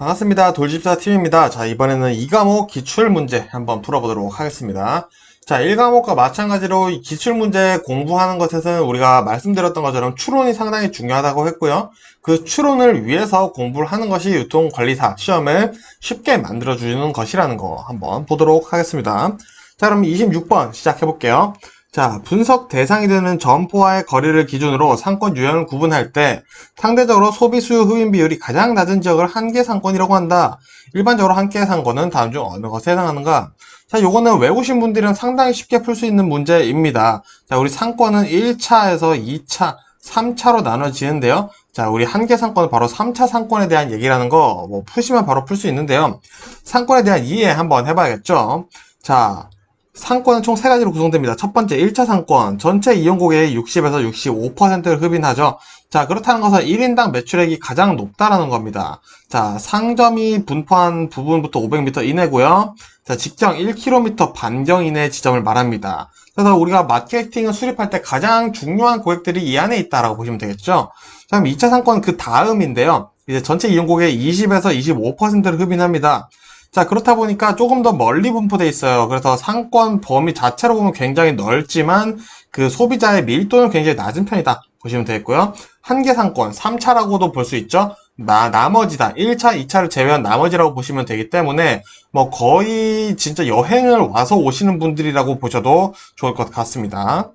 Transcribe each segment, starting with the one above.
반갑습니다. 돌집사 팀입니다. 자, 이번에는 2과목 기출 문제 한번 풀어보도록 하겠습니다. 자, 1과목과 마찬가지로 이 기출 문제 공부하는 것에서는 우리가 말씀드렸던 것처럼 추론이 상당히 중요하다고 했고요. 그 추론을 위해서 공부를 하는 것이 유통관리사 시험을 쉽게 만들어주는 것이라는 거 한번 보도록 하겠습니다. 자, 그럼 26번 시작해볼게요. 자, 분석 대상이 되는 점포와의 거리를 기준으로 상권 유형을 구분할 때 상대적으로 소비 수요 흡인 비율이 가장 낮은 지역을 한계 상권이라고 한다. 일반적으로 한계 상권은 다음 중 어느 것에 해당하는가? 자, 요거는 외우신 분들은 상당히 쉽게 풀 수 있는 문제입니다. 자, 우리 상권은 1차에서 2차, 3차로 나눠지는데요. 자, 우리 한계 상권은 바로 3차 상권에 대한 얘기라는 거, 뭐, 푸시면 바로 풀 수 있는데요. 상권에 대한 이해 한번 해봐야겠죠. 자, 상권은 총세 가지로 구성됩니다. 첫 번째, 1차 상권. 전체 이용 고객의 60에서 65%를 흡인하죠. 자, 그렇다는 것은 1인당 매출액이 가장 높다라는 겁니다. 자, 상점이 분포한 부분부터 500m 이내고요. 자, 직경 1km 반경 이내 지점을 말합니다. 그래서 우리가 마케팅을 수립할 때 가장 중요한 고객들이 이 안에 있다라고 보시면 되겠죠. 자, 그럼 2차 상권 그 다음인데요. 이제 전체 이용 고객의 20에서 25%를 흡인합니다. 자, 그렇다 보니까 조금 더 멀리 분포돼 있어요. 그래서 상권 범위 자체로 보면 굉장히 넓지만 그 소비자의 밀도는 굉장히 낮은 편이다. 보시면 되겠고요. 한계 상권 3차라고도 볼 수 있죠. 나, 나머지 다. 1차, 2차를 제외한 나머지라고 보시면 되기 때문에 뭐 거의 진짜 여행을 와서 오시는 분들이라고 보셔도 좋을 것 같습니다.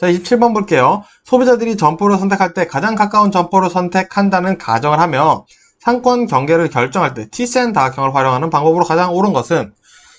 자, 27번 볼게요. 소비자들이 점포를 선택할 때 가장 가까운 점포를 선택한다는 가정을 하며 상권 경계를 결정할 때 T센 다각형을 활용하는 방법으로 가장 옳은 것은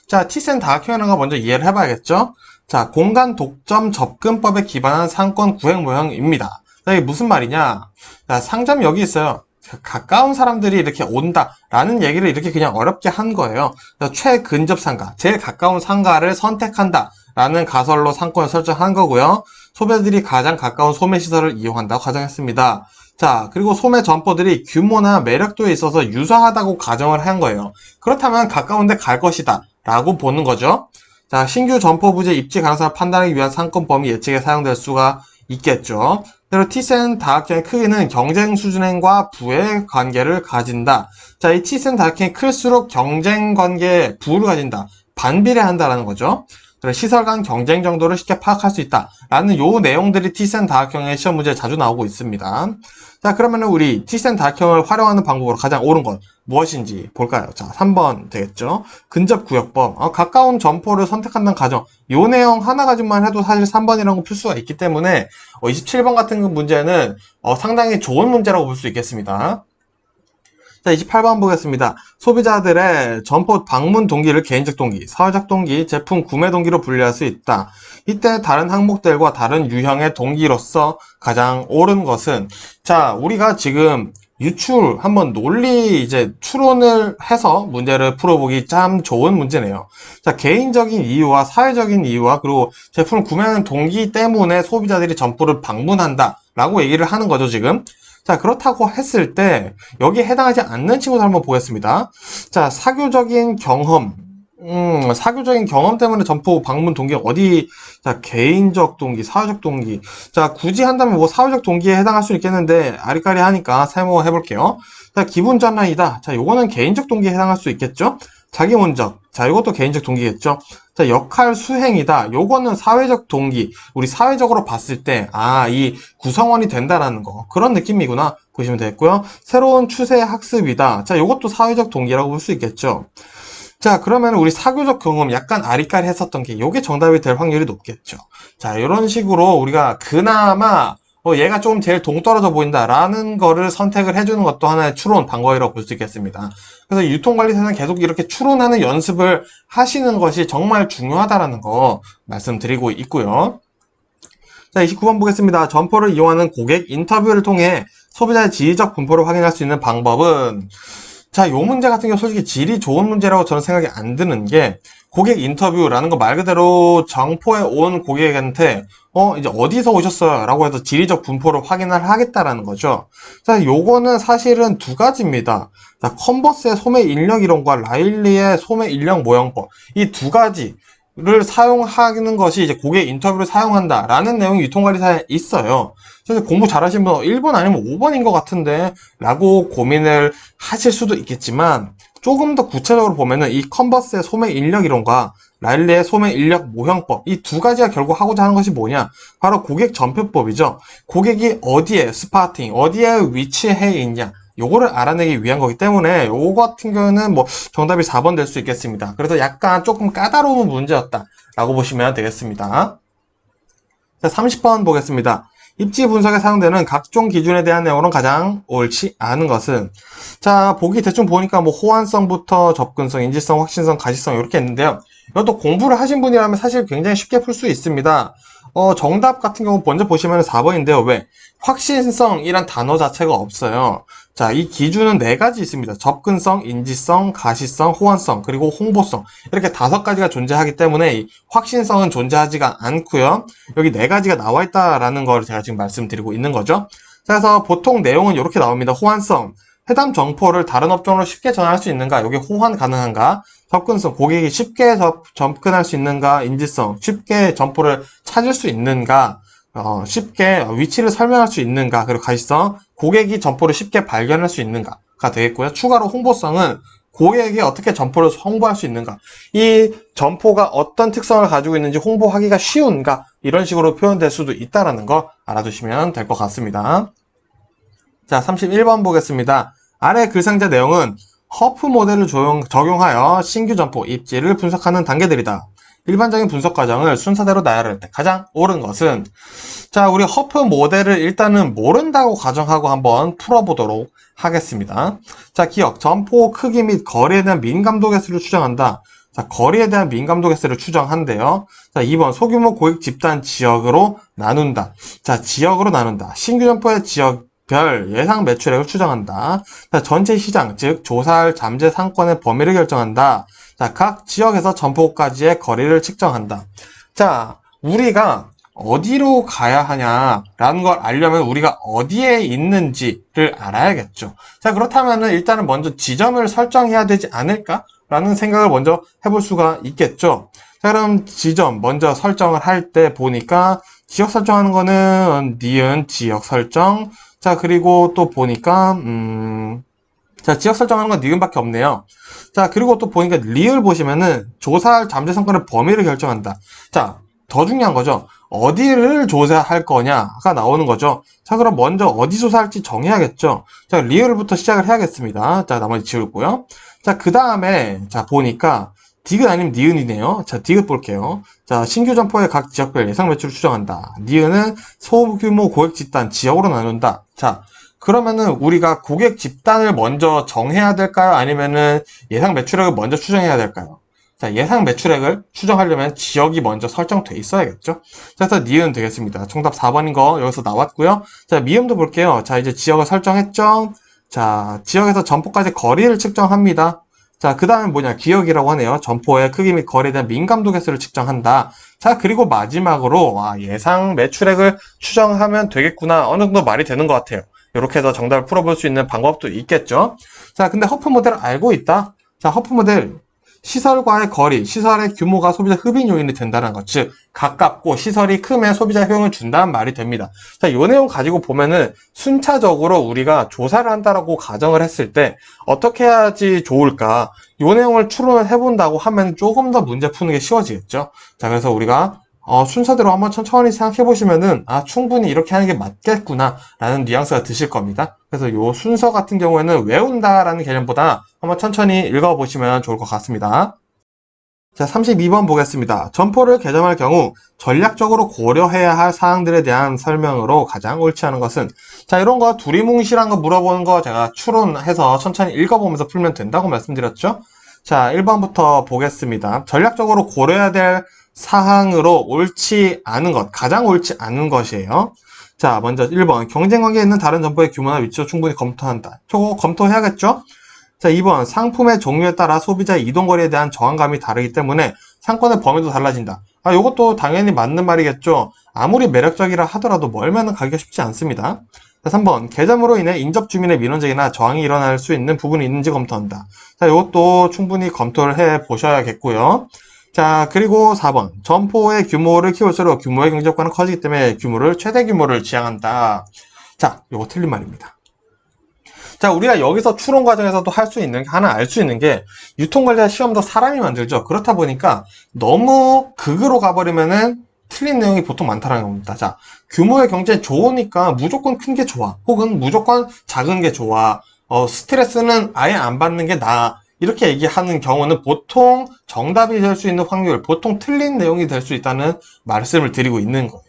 자, T센 다각형이라는 거 먼저 이해를 해봐야겠죠? 자, 공간 독점 접근법에 기반한 상권 구획 모형입니다. 자, 이게 무슨 말이냐? 자, 상점이 여기 있어요. 가까운 사람들이 이렇게 온다 라는 얘기를 이렇게 그냥 어렵게 한 거예요. 최근접 상가, 제일 가까운 상가를 선택한다 라는 가설로 상권을 설정한 거고요. 소비자들이 가장 가까운 소매 시설을 이용한다고 가정했습니다. 자, 그리고 소매 점포들이 규모나 매력도에 있어서 유사하다고 가정을 한 거예요. 그렇다면 가까운데 갈 것이다. 라고 보는 거죠. 자, 신규 점포 부재 입지 가능성을 판단하기 위한 상권 범위 예측에 사용될 수가 있겠죠. 그리고 T센 다각형의 크기는 경쟁 수준과 부의 관계를 가진다. 자, 이 T센 다각형이 클수록 경쟁 관계 부를 가진다. 반비례한다라는 거죠. 시설 간 경쟁 정도를 쉽게 파악할 수 있다. 라는 요 내용들이 T센 다각형의 시험 문제에 자주 나오고 있습니다. 자, 그러면 우리 T센 다각형을 활용하는 방법으로 가장 옳은 건 무엇인지 볼까요? 자, 3번 되겠죠? 근접 구역법. 어, 가까운 점포를 선택한다는 가정. 요 내용 하나 가지만 해도 사실 3번이라는 거풀 수가 있기 때문에 어, 27번 같은 문제는 어, 상당히 좋은 문제라고 볼 수 있겠습니다. 자, 28번 보겠습니다. 소비자들의 점포 방문 동기를 개인적 동기, 사회적 동기, 제품 구매 동기로 분류할 수 있다. 이때 다른 항목들과 다른 유형의 동기로서 가장 옳은 것은 자, 우리가 지금 유출 한번 논리 이제 추론을 해서 문제를 풀어보기 참 좋은 문제네요. 자, 개인적인 이유와 사회적인 이유와 그리고 제품을 구매하는 동기 때문에 소비자들이 점포를 방문한다. 라고 얘기를 하는 거죠, 지금. 자, 그렇다고 했을 때 여기에 해당하지 않는 친구들 한번 보겠습니다. 자, 사교적인 경험. 음, 사교적인 경험 때문에 점포 방문 동기 어디 자, 개인적 동기, 사회적 동기. 자, 굳이 한다면 뭐 사회적 동기에 해당할 수 있겠는데 아리까리 하니까 세모 해볼게요. 자, 기분 전환이다. 자, 요거는 개인적 동기에 해당할 수 있겠죠? 자기 먼저. 자, 이것도 개인적 동기겠죠? 자, 역할 수행이다. 요거는 사회적 동기. 우리 사회적으로 봤을 때, 아, 이 구성원이 된다라는 거. 그런 느낌이구나. 보시면 되겠고요. 새로운 추세 학습이다. 자, 요것도 사회적 동기라고 볼 수 있겠죠. 자, 그러면 우리 사교적 경험 약간 아리까리 했었던 게 요게 정답이 될 확률이 높겠죠. 자, 이런 식으로 우리가 그나마 어, 얘가 좀 제일 동떨어져 보인다라는 거를 선택을 해주는 것도 하나의 추론 방법이라고 볼 수 있겠습니다. 그래서 유통관리사는 계속 이렇게 추론하는 연습을 하시는 것이 정말 중요하다라는 거 말씀드리고 있고요. 자, 29번 보겠습니다. 점포를 이용하는 고객 인터뷰를 통해 소비자의 지리적 분포를 확인할 수 있는 방법은 자, 요 문제 같은 경우 솔직히 질이 좋은 문제라고 저는 생각이 안 드는 게 고객 인터뷰라는 거 말 그대로 정포에 온 고객한테 어 이제 어디서 오셨어요? 라고 해서 지리적 분포를 확인을 하겠다라는 거죠. 자, 요거는 사실은 두 가지입니다. 자, 컨버스의 소매 인력 이론과 라일리의 소매 인력 모형법 이 두 가지 를 사용하는 것이 이제 고객 인터뷰를 사용한다라는 내용이 유통관리사에 있어요. 그래서 공부 잘하신 분 1번 아니면 5번인 것 같은데 라고 고민을 하실 수도 있겠지만 조금 더 구체적으로 보면은 이 컨버스의 소매 인력 이론과 랄리의 소매 인력 모형법 이 두 가지가 결국 하고자 하는 것이 뭐냐 바로 고객 전표법이죠. 고객이 어디에 스파팅 어디에 위치해 있냐 요거를 알아내기 위한 거기 때문에 요거 같은 경우는 뭐 정답이 4번 될 수 있겠습니다. 그래서 약간 조금 까다로운 문제였다 라고 보시면 되겠습니다. 자, 30번 보겠습니다. 입지 분석에 사용되는 각종 기준에 대한 내용은 가장 옳지 않은 것은 자 보기 대충 보니까 뭐 호환성부터 접근성, 인지성, 확신성, 가시성 이렇게 있는데요. 이것도 공부를 하신 분이라면 사실 굉장히 쉽게 풀 수 있습니다. 어, 정답 같은 경우 먼저 보시면 4번인데요. 왜? 확신성이란 단어 자체가 없어요. 자, 이 기준은 네 가지 있습니다. 접근성, 인지성, 가시성, 호환성, 그리고 홍보성. 이렇게 다섯 가지가 존재하기 때문에 이 확신성은 존재하지가 않고요. 여기 네 가지가 나와 있다라는 걸 제가 지금 말씀드리고 있는 거죠. 자, 그래서 보통 내용은 이렇게 나옵니다. 호환성. 해당 정보를 다른 업종으로 쉽게 전할 수 있는가? 여기 호환 가능한가? 접근성, 고객이 쉽게 접, 접근할 수 있는가? 인지성, 쉽게 점포를 찾을 수 있는가? 어, 쉽게 위치를 설명할 수 있는가? 그리고 가시성, 고객이 점포를 쉽게 발견할 수 있는가가 되겠고요. 추가로 홍보성은 고객에게 어떻게 점포를 홍보할 수 있는가? 이 점포가 어떤 특성을 가지고 있는지 홍보하기가 쉬운가? 이런 식으로 표현될 수도 있다라는 거 알아두시면 될 것 같습니다. 자, 31번 보겠습니다. 아래 글상자 내용은 허프 모델을 적용하여 신규 점포 입지를 분석하는 단계들이다. 일반적인 분석 과정을 순서대로 나열할 때 가장 옳은 것은 자, 우리 허프 모델을 일단은 모른다고 가정하고 한번 풀어보도록 하겠습니다. 자, 기억. 점포 크기 및 거리에 대한 민감도 개수를 추정한다. 자, 거리에 대한 민감도 개수를 추정한대요. 자, 2번. 소규모 고객 집단 지역으로 나눈다. 자, 지역으로 나눈다. 신규 점포의 지역 별 예상 매출액을 추정한다. 자, 전체 시장, 즉 조사할 잠재 상권의 범위를 결정한다. 자, 각 지역에서 점포까지의 거리를 측정한다. 자, 우리가 어디로 가야 하냐라는 걸 알려면 우리가 어디에 있는지를 알아야겠죠. 자, 그렇다면은 일단은 먼저 지점을 설정해야 되지 않을까라는 생각을 먼저 해볼 수가 있겠죠. 자, 그럼 지점 먼저 설정을 할 때 보니까 지역 설정하는 거는 니은 지역 설정. 자, 그리고 또 보니까 음, 자, 지역 설정하는 건 니은밖에 없네요. 자, 그리고 또 보니까 리을 보시면은 조사할 잠재 성과의 범위를 결정한다. 자, 더 중요한 거죠. 어디를 조사할 거냐가 나오는 거죠. 자, 그럼 먼저 어디 조사할지 정해야겠죠. 자, 리을부터 시작을 해야겠습니다. 자, 나머지 지울고요. 자, 그 다음에, 자, 보니까, 디귿 아니면 니은이네요. 자, 디귿 볼게요. 자, 신규 점포의 각 지역별 예상 매출을 추정한다. 니은은 소규모 고객 집단 지역으로 나눈다. 자, 그러면은 우리가 고객 집단을 먼저 정해야 될까요? 아니면은 예상 매출액을 먼저 추정해야 될까요? 자, 예상 매출액을 추정하려면 지역이 먼저 설정돼 있어야겠죠? 자, 그래서 니은 되겠습니다. 정답 4번인 거 여기서 나왔고요. 자, 미음도 볼게요. 자, 이제 지역을 설정했죠? 자, 지역에서 점포까지 거리를 측정합니다. 자, 그 다음에 뭐냐, 기억이라고 하네요. 점포의 크기 및 거리에 대한 민감도 개수를 측정한다. 자, 그리고 마지막으로, 와, 예상 매출액을 추정하면 되겠구나. 어느 정도 말이 되는 것 같아요. 이렇게 해서 정답을 풀어볼 수 있는 방법도 있겠죠. 자, 근데 허프 모델을 알고 있다? 자, 허프 모델. 시설과의 거리, 시설의 규모가 소비자 흡인 요인이 된다는 것. 즉, 가깝고 시설이 크면 소비자 효용을 준다는 말이 됩니다. 자, 이 내용 가지고 보면은 순차적으로 우리가 조사를 한다라고 가정을 했을 때 어떻게 해야지 좋을까? 이 내용을 추론을 해본다고 하면 조금 더 문제 푸는 게 쉬워지겠죠. 자, 그래서 우리가 어, 순서대로 한번 천천히 생각해 보시면은 아 충분히 이렇게 하는 게 맞겠구나 라는 뉘앙스가 드실 겁니다. 그래서 요 순서 같은 경우에는 외운다 라는 개념보다 한번 천천히 읽어 보시면 좋을 것 같습니다. 자, 32번 보겠습니다. 점포를 개점할 경우 전략적으로 고려해야 할 사항들에 대한 설명으로 가장 옳지 않은 것은 자, 이런 거 두리뭉실한 거 물어보는 거 제가 추론해서 천천히 읽어보면서 풀면 된다고 말씀드렸죠? 자, 1번부터 보겠습니다. 전략적으로 고려해야 될 사항으로 옳지 않은 것, 가장 옳지 않은 것이에요. 자, 먼저 1번. 경쟁 관계에 있는 다른 점포의 규모나 위치を충분히 검토한다. 저거 검토해야겠죠? 자, 2번. 상품의 종류에 따라 소비자의 이동 거리에 대한 저항감이 다르기 때문에 상권의 범위도 달라진다. 아, 요것도 당연히 맞는 말이겠죠? 아무리 매력적이라 하더라도 멀면은 가기가 쉽지 않습니다. 자, 3번. 개점으로 인해 인접 주민의 민원적이나 저항이 일어날 수 있는 부분이 있는지 검토한다. 자, 이것도 충분히 검토를 해 보셔야겠고요. 자, 그리고 4번. 점포의 규모를 키울수록 규모의 경제 효과는 커지기 때문에 규모를 최대 규모를 지향한다. 자, 요거 틀린 말입니다. 자, 우리가 여기서 추론 과정에서도 할 수 있는, 게, 하나 알 수 있는 게, 유통관리자 시험도 사람이 만들죠. 그렇다 보니까 너무 극으로 가버리면은 틀린 내용이 보통 많다는 겁니다. 자, 규모의 경제 좋으니까 무조건 큰 게 좋아. 혹은 무조건 작은 게 좋아. 어, 스트레스는 아예 안 받는 게 나아. 이렇게 얘기하는 경우는 보통 정답이 될 수 있는 확률, 보통 틀린 내용이 될 수 있다는 말씀을 드리고 있는 거예요.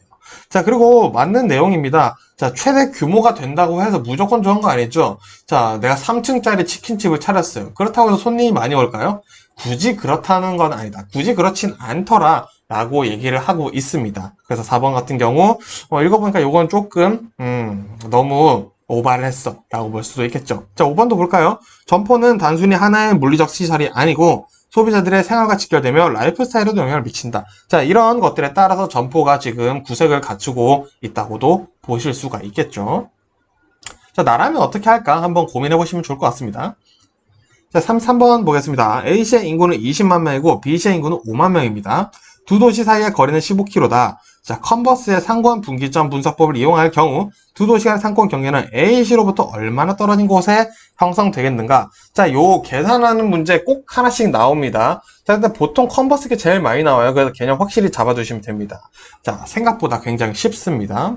자, 그리고 맞는 내용입니다. 자, 최대 규모가 된다고 해서 무조건 좋은 거 아니죠? 자, 내가 3층짜리 치킨집을 차렸어요. 그렇다고 해서 손님이 많이 올까요? 굳이 그렇다는 건 아니다. 굳이 그렇진 않더라. 라고 얘기를 하고 있습니다. 그래서 4번 같은 경우, 어, 읽어보니까 이건 조금, 음, 너무 오바를 했어. 라고 볼 수도 있겠죠. 자, 5번도 볼까요? 점포는 단순히 하나의 물리적 시설이 아니고, 소비자들의 생활과 직결되며 라이프 스타일에도 영향을 미친다. 자, 이런 것들에 따라서 점포가 지금 구색을 갖추고 있다고도 보실 수가 있겠죠. 자, 나라면 어떻게 할까? 한번 고민해 보시면 좋을 것 같습니다. 자, 3, 3번 보겠습니다. A시의 인구는 20만 명이고 B시의 인구는 5만 명입니다. 두 도시 사이의 거리는 15km다. 자, 컨버스의 상권 분기점 분석법을 이용할 경우 두 도시 간의 상권 경계는 A시로부터 얼마나 떨어진 곳에 형성되겠는가? 자, 요 계산하는 문제 꼭 하나씩 나옵니다. 자, 근데 보통 컨버스가 제일 많이 나와요. 그래서 개념 확실히 잡아두시면 됩니다. 자, 생각보다 굉장히 쉽습니다.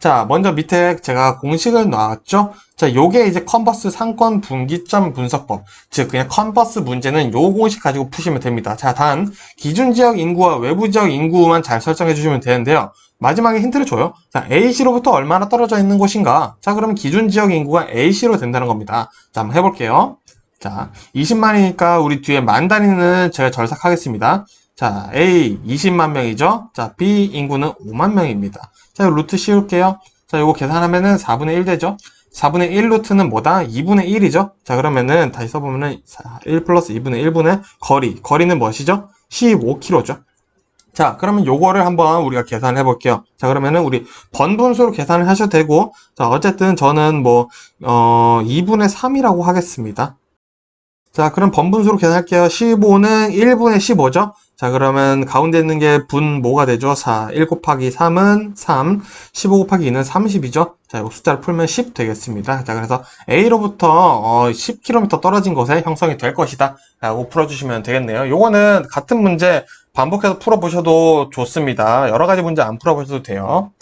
자, 먼저 밑에 제가 공식을 놨죠? 자, 요게 이제 컨버스 상권 분기점 분석법. 즉, 그냥 컨버스 문제는 요 공식 가지고 푸시면 됩니다. 자, 단, 기준 지역 인구와 외부 지역 인구만 잘 설정해 주시면 되는데요. 마지막에 힌트를 줘요. 자, A시로부터 얼마나 떨어져 있는 곳인가? 자, 그러면 기준 지역 인구가 A시로 된다는 겁니다. 자, 한번 해볼게요. 자, 20만이니까 우리 뒤에 만 단위는 제가 절삭하겠습니다. 자, A 20만 명이죠? 자, B 인구는 5만 명입니다. 자, 루트 씌울게요. 자, 요거 계산하면은 4분의 1 되죠? 4분의 1 루트는 뭐다? 2분의 1이죠? 자, 그러면은 다시 써보면은 1 플러스 2분의 1분의 거리. 거리는 무엇이죠? 15km죠. 자, 그러면 요거를 한번 우리가 계산을 해 볼게요. 자, 그러면은 우리 번분수로 계산을 하셔도 되고, 자, 어쨌든 저는 뭐, 어, 2분의 3이라고 하겠습니다. 자, 그럼 번분수로 계산할게요. 15는 1분의 15죠? 자, 그러면 가운데 있는 게분 뭐가 되죠? 4. 1 곱하기 3은 3. 15 곱하기 2는 30이죠? 자, 이 숫자를 풀면 10 되겠습니다. 자, 그래서 A로부터 어, 10km 떨어진 곳에 형성이 될 것이다. 라고 풀어주시면 되겠네요. 요거는 같은 문제 반복해서 풀어보셔도 좋습니다. 여러 가지 문제 안 풀어보셔도 돼요.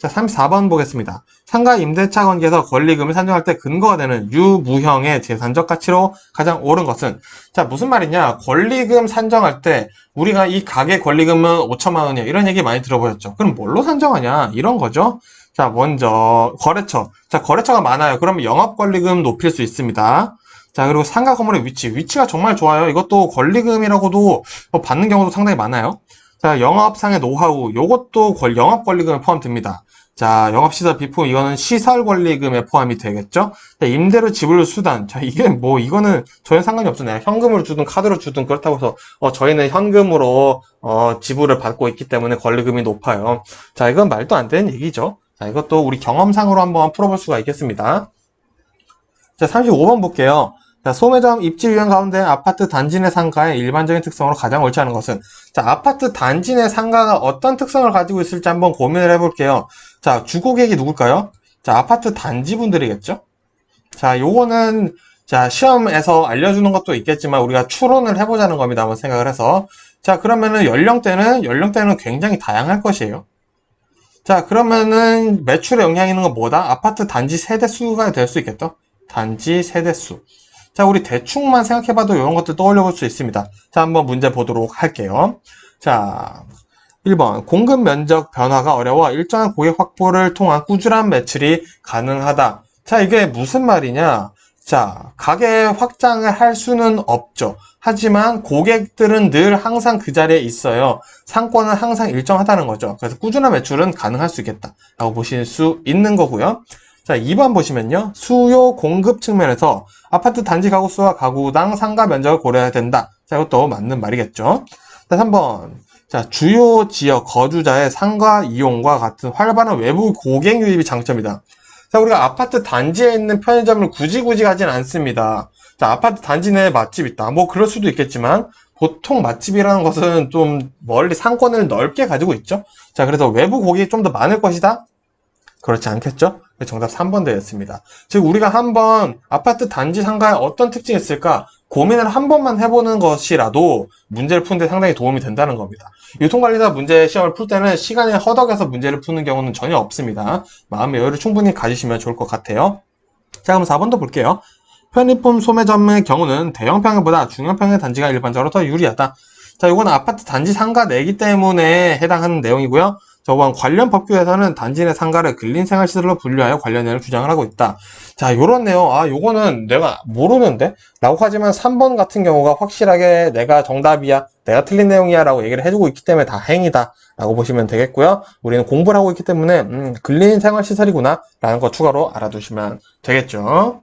자, 34번 보겠습니다. 상가 임대차 관계에서 권리금을 산정할 때 근거가 되는 유무형의 재산적 가치로 가장 옳은 것은 자, 무슨 말이냐? 권리금 산정할 때 우리가 이 가게 권리금은 5천만 원이야. 이런 얘기 많이 들어보셨죠? 그럼 뭘로 산정하냐? 이런 거죠. 자, 먼저 거래처. 자, 거래처가 많아요. 그러면 영업 권리금 높일 수 있습니다. 자, 그리고 상가 건물의 위치. 위치가 정말 좋아요. 이것도 권리금이라고도 뭐 받는 경우도 상당히 많아요. 자, 영업상의 노하우. 요것도 권- 영업 권리금에 포함됩니다. 자, 영업시설 비품, 이거는 시설 권리금에 포함이 되겠죠? 자, 임대료 지불 수단. 자, 이게 뭐, 이거는 전혀 상관이 없잖아요. 현금으로 주든 카드로 주든 그렇다고 해서, 어, 저희는 현금으로, 어, 지불을 받고 있기 때문에 권리금이 높아요. 자, 이건 말도 안 되는 얘기죠. 자, 이것도 우리 경험상으로 한번 풀어볼 수가 있겠습니다. 자, 35번 볼게요. 자, 소매점 입지 유형 가운데 아파트 단지 내 상가의 일반적인 특성으로 가장 옳지 않은 것은 자, 아파트 단지 내 상가가 어떤 특성을 가지고 있을지 한번 고민을 해볼게요. 자, 주고객이 누굴까요? 자, 아파트 단지 분들이겠죠? 자, 요거는 자, 시험에서 알려주는 것도 있겠지만 우리가 추론을 해보자는 겁니다. 한번 생각을 해서. 자, 그러면은 연령대는 연령대는 굉장히 다양할 것이에요. 자, 그러면은 매출에 영향이 있는 건 뭐다? 아파트 단지 세대 수가 될 수 있겠죠? 단지 세대 수. 자, 우리 대충만 생각해봐도 이런 것들 떠올려 볼 수 있습니다. 자, 한번 문제 보도록 할게요. 자, 1번. 공급 면적 변화가 어려워 일정한 고객 확보를 통한 꾸준한 매출이 가능하다. 자, 이게 무슨 말이냐? 자, 가게 확장을 할 수는 없죠. 하지만 고객들은 늘 항상 그 자리에 있어요. 상권은 항상 일정하다는 거죠. 그래서 꾸준한 매출은 가능할 수 있겠다. 라고 보실 수 있는 거고요. 자, 2번 보시면요. 수요 공급 측면에서 아파트 단지 가구 수와 가구당 상가 면적을 고려해야 된다. 자, 이것도 맞는 말이겠죠. 자, 3번. 자, 주요 지역 거주자의 상가 이용과 같은 활발한 외부 고객 유입이 장점이다. 자, 우리가 아파트 단지에 있는 편의점을 굳이 굳이 가진 않습니다. 자, 아파트 단지 내에 맛집 있다. 뭐 그럴 수도 있겠지만 보통 맛집이라는 것은 좀 멀리 상권을 넓게 가지고 있죠. 자, 그래서 외부 고객이 좀 더 많을 것이다? 그렇지 않겠죠? 정답 3번 되었습니다. 즉, 우리가 한번 아파트 단지 상가에 어떤 특징이 있을까 고민을 한 번만 해보는 것이라도 문제를 푸는데 상당히 도움이 된다는 겁니다. 유통관리사 문제 시험을 풀 때는 시간에 허덕여서 문제를 푸는 경우는 전혀 없습니다. 마음의 여유를 충분히 가지시면 좋을 것 같아요. 자, 그럼 4번도 볼게요. 편의품 소매점의 경우는 대형평형보다 중형평형 단지가 일반적으로 더 유리하다. 자, 이거는 아파트 단지 상가 내기 때문에 해당하는 내용이고요. 저번 관련 법규에서는 단지 내 상가를 근린 생활시설로 분류하여 관련해를 주장을 하고 있다. 자, 요런 내용, 아, 요거는 내가 모르는데? 라고 하지만 3번 같은 경우가 확실하게 내가 정답이야, 내가 틀린 내용이야 라고 얘기를 해주고 있기 때문에 다행이다. 라고 보시면 되겠고요. 우리는 공부를 하고 있기 때문에, 음, 근린 생활시설이구나. 라는 거 추가로 알아두시면 되겠죠.